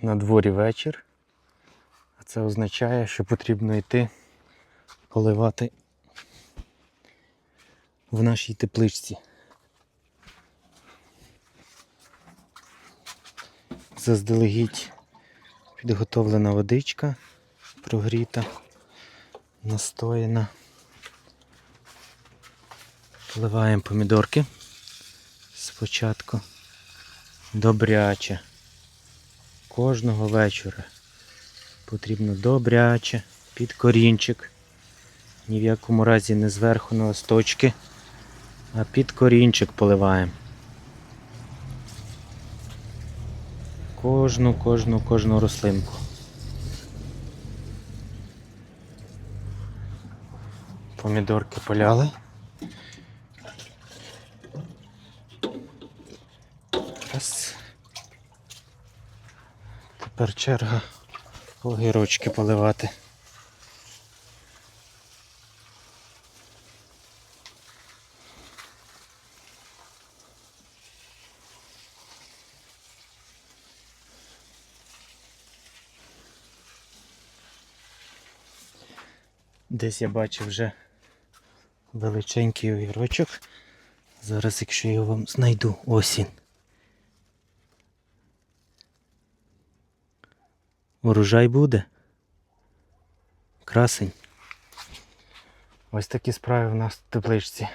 На дворі вечір. А це означає, що потрібно йти поливати в нашій тепличці. Заздалегідь підготовлена водичка, прогріта, настояна. Поливаємо помідорки спочатку. Добряче. Кожного вечора потрібно добряче під корінчик. Ні в якому разі не зверху на листочки, а під корінчик поливаємо. Кожну, кожну, кожну рослинку. Помідорки поляли. Раз. Тепер черга огірочки поливати. Десь я бачив вже величенький огірочок. Зараз, якщо я його вам знайду, ось він. Урожай буде. Красень. Ось такі справи в нас в тепличці.